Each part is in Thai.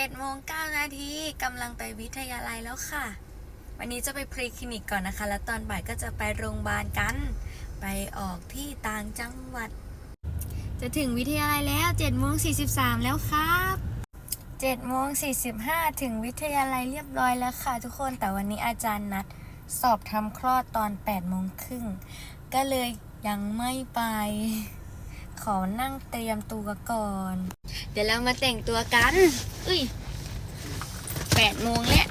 7โมง9นาทีกำลังไปวิทยาลัยแล้วค่ะ วันนี้จะไปพรีคลินิกก่อนนะคะ แล้วตอนบ่ายก็จะไปโรงพยาบาลกัน ไปออกที่ต่างจังหวัด จะถึงวิทยาลัยแล้ว7โมง43 แล้วครับ7โมง45 ถึงวิทยาลัยเรียบร้อยแล้วค่ะทุกคน แต่วันนี้อาจารย์นัดสอบทำคลอดตอน8โมงครึ่ง ก็เลยยังไม่ไป ขอนั่งเตรียมตัวก่อน เดี๋ยวเรามาแต่งตัวกัน อุ้ยแปดโมงแล้ว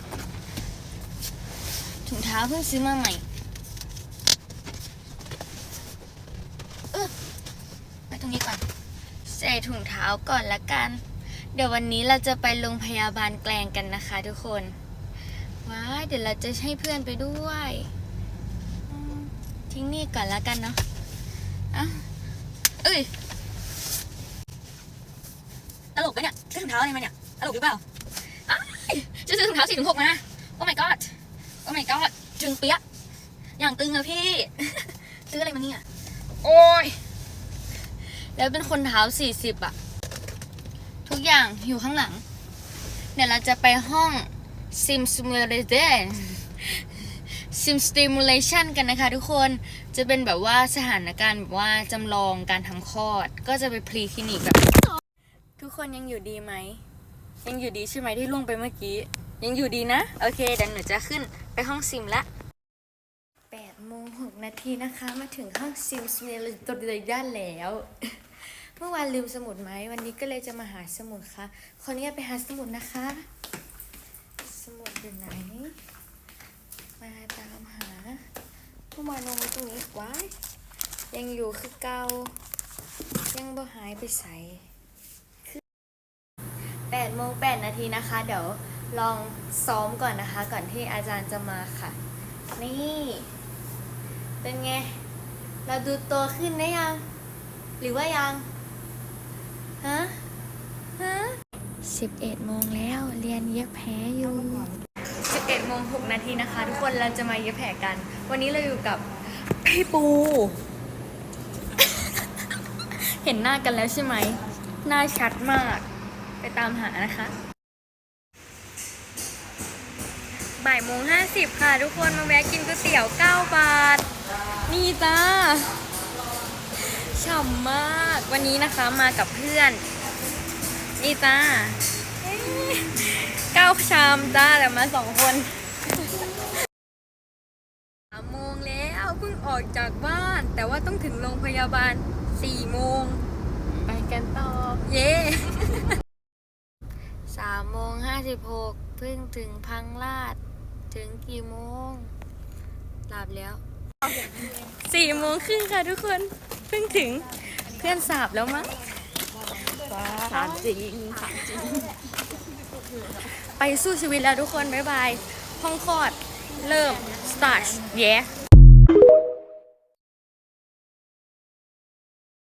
ถุงเท้าเพิ่งซื้อมาใหม่เออไปตรงนี้ก่อน ใส่ถุงเท้าก่อนละกัน เดี๋ยววันนี้เราจะไปโรงพยาบาลแกลงกันนะคะทุกคน ว้าเดี๋ยวเราจะให้เพื่อนไปด้วย ทิ้งนี่ก่อนละกันเนาะอ้า เอ้ยตลกปะเนี่ยซื้อถุงเท้าอะไรมาเนี่ยตลกหรือเปล่าอ้ายจะซื้อถุงเท้าสี่ถึงหกมาโอ้ my god โอ้ my god จึงเปียะอย่างตึงอะพี่ ซื้ออะไรมาเนี่ยโอ้ยแล้วเป็นคนเท้าสี่สิบอะทุกอย่างอยู่ข้างหลัง เดี๋ยวเราจะไปห้องซิมซูเมเลเด sim simulator sim stimulation กันนะคะทุกคนจะเป็นแบบว่าสถานการณ์แบบว่าจำลองการทำคลอด ก็จะไปพรีคลินิกแบบ ทุกคนยังอยู่ดีไหม ยังอยู่ดีใช่ไหมที่ล่วงไปเมื่อกี้ ยังอยู่ดีนะ โอเคเดี๋ยวหนูจะขึ้นไปห้องซิมละ8โมง6นาทีนะคะ มาถึงห้องซิมสเมลตัวเดียวด้านแล้ว เมื่อวานลืมสมุดไหมวันนี้ก็เลยจะมาหาสมุดค่ะขออนุญาตไปหาสมุดนะคะ สมุดอยู่ไหน มาตามหา เมื่อวานลงไว้ตรงนี้ว้ายยังอยู่คือเก่ายังบ่หายไปใส่8โมง8นาทีนะคะ เดี๋ยวลองซ้อมก่อนนะคะ ก่อนที่อาจารย์จะมาค่ะ นี่ เป็นไง เราดูโตขึ้นได้ยัง หรือว่ายังฮะฮะ11โมงแล้วเรียนเย็บแผลอยู่ 11โมง6นาทีนะคะ ทุกคนเราจะมาเย็บแผลกัน วันนี้เราอยู่กับพี่ปู เห็นหน้ากันแล้วใช่ไหม หน้าชัดมาก ไปตามหานะคะบ่ายโมงห้าสิบค่ะ ทุกคนมาแวะกินก๋วยเตี๋ยวเก้าบาท นี่จ้าฉ่ำมาก วันนี้นะคะมากับเพื่อน นี่จ้าเอ้ยเก้าชามจ้าแต่มาสองคนสามโมงแล้วเพิ่งออกจากบ้าน แต่ว่าต้องถึงโรงพยาบาลสี่โมงไปกันต่อ เย้สามโมงห้าสิบหกเพิ่งถึงพังลาด ถึงกี่โมงหลับแล้วสี่โมงครึ่งค่ะทุกคน เพิ่งถึงเพื่อนสาบแล้วมั้งถามจริงถามจริง ไปสู้ชีวิตแล้วทุกคน บ๊ายบาย ห้องคลอด เริ่ม start yeah